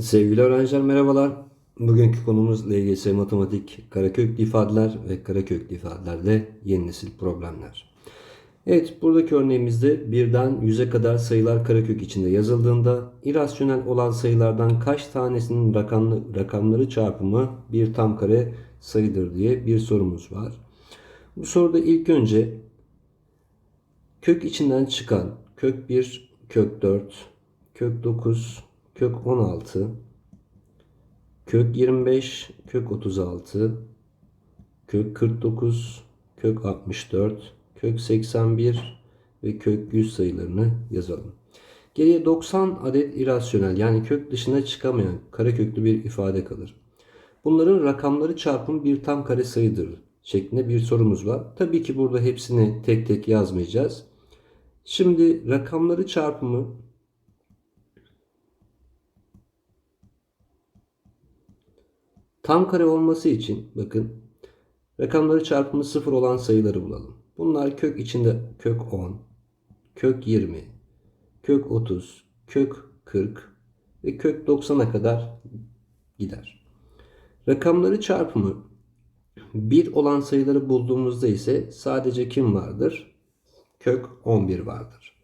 Sevgili öğrenciler merhabalar. Bugünkü konumuz LGS Matematik Karaköklü ifadeler ve Karaköklü ifadelerde yeni nesil problemler. Evet buradaki örneğimizde birden yüze kadar sayılar karekök içinde yazıldığında irasyonel olan sayılardan kaç tanesinin rakamlı, rakamları çarpımı bir tam kare sayıdır diye bir sorumuz var. Bu soruda ilk önce kök içinden çıkan kök 1, kök 4, kök 9, kök 16, kök 25, kök 36, kök 49, kök 64, kök 81 ve kök 100 sayılarını yazalım. Geriye 90 adet irasyonel yani kök dışına çıkamayan kareköklü bir ifade kalır. Bunların rakamları çarpımı bir tam kare sayıdır şeklinde bir sorumuz var. Tabii ki burada hepsini tek tek yazmayacağız. Şimdi rakamları çarpımı Tam kare olması için bakın rakamları çarpımı sıfır olan sayıları bulalım. Bunlar kök içinde kök 10, kök 20, kök 30, kök 40 ve kök 90'a kadar gider. Rakamları çarpımı 1 olan sayıları bulduğumuzda ise sadece kim vardır? Kök 11 vardır.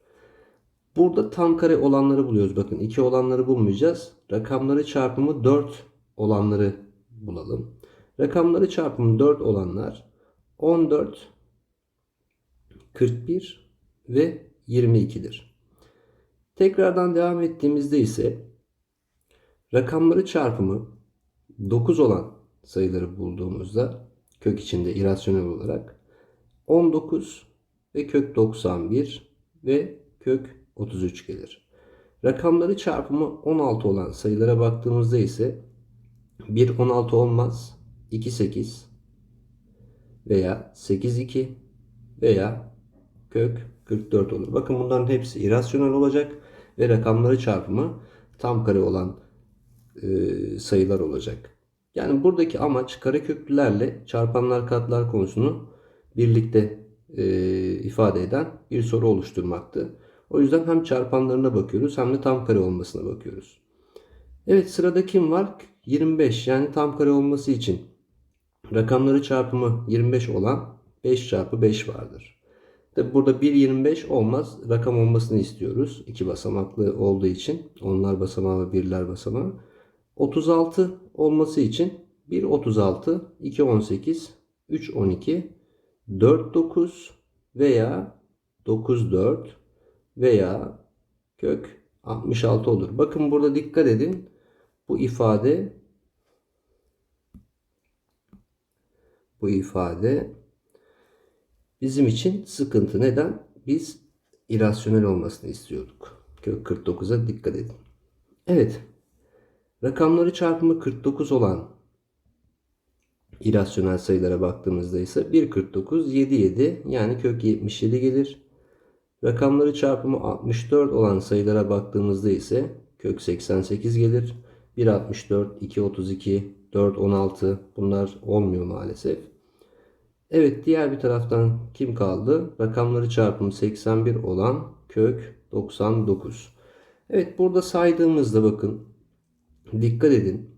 Burada tam kare olanları buluyoruz. Bakın 2 olanları bulmayacağız. Rakamları çarpımı 4 olanları bulalım. Rakamları çarpımı 4 olanlar 14, 41 ve 22'dir. Tekrardan devam ettiğimizde ise rakamları çarpımı 9 olan sayıları bulduğumuzda kök içinde irasyonel olarak 19 ve kök 91 ve kök 33 gelir. Rakamları çarpımı 16 olan sayılara baktığımızda ise 1 16 olmaz. 2 8 veya 8 2 veya kök 44 olur. Bakın bunların hepsi irasyonel olacak ve rakamları çarpımı tam kare olan e, sayılar olacak. Yani buradaki amaç kareköklülerle çarpanlar katlar konusunu birlikte e, ifade eden bir soru oluşturmaktı. O yüzden hem çarpanlarına bakıyoruz hem de tam kare olmasına bakıyoruz. Evet sırada kim var? 25 yani tam kare olması için rakamları çarpımı 25 olan 5 çarpı 5 vardır. Tabi burada 1 25 olmaz. Rakam olmasını istiyoruz. İki basamaklı olduğu için. Onlar basamağı ve birler basamağı. 36 olması için 1 36, 2 18, 3 12, 4 9 veya 9 4 veya kök 66 olur. Bakın burada dikkat edin. Bu ifade bu ifade bizim için sıkıntı. Neden? Biz irasyonel olmasını istiyorduk. Kök 49'a dikkat edin. Evet. Rakamları çarpımı 49 olan irasyonel sayılara baktığımızda ise 1 49 7 7 yani kök 77 gelir. Rakamları çarpımı 64 olan sayılara baktığımızda ise kök 88 gelir. 1.64, 2.32, 4.16 bunlar olmuyor maalesef. Evet diğer bir taraftan kim kaldı? Rakamları çarpımı 81 olan kök 99. Evet burada saydığımızda bakın dikkat edin.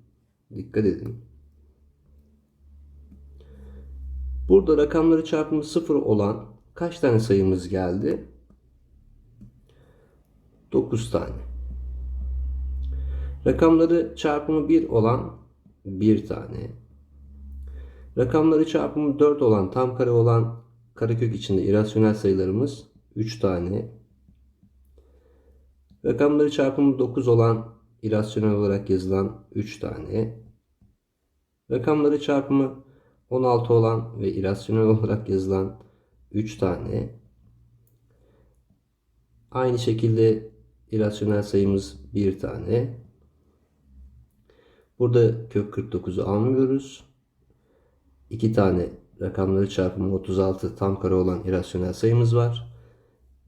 Dikkat edin. Burada rakamları çarpımı 0 olan kaç tane sayımız geldi? 9 tane. Rakamları çarpımı 1 olan 1 tane. Rakamları çarpımı 4 olan tam kare olan karekök içinde irasyonel sayılarımız 3 tane. Rakamları çarpımı 9 olan irasyonel olarak yazılan 3 tane. Rakamları çarpımı 16 olan ve irasyonel olarak yazılan 3 tane. Aynı şekilde irasyonel sayımız 1 tane. Burada kök 49'u almıyoruz. İki tane rakamları çarpımı 36 tam kare olan irasyonel sayımız var.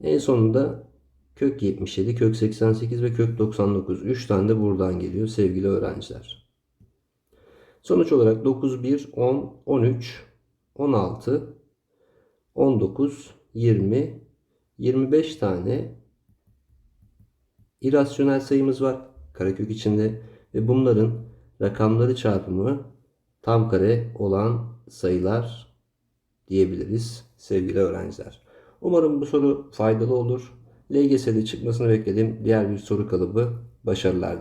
En sonunda kök 77, kök 88 ve kök 99. 3 tane de buradan geliyor sevgili öğrenciler. Sonuç olarak 9, 1, 10, 13, 16, 19, 20, 25 tane irasyonel sayımız var karekök içinde ve bunların rakamları çarpımı tam kare olan sayılar diyebiliriz sevgili öğrenciler. Umarım bu soru faydalı olur. LGS'de çıkmasını beklediğim diğer bir soru kalıbı başarılar.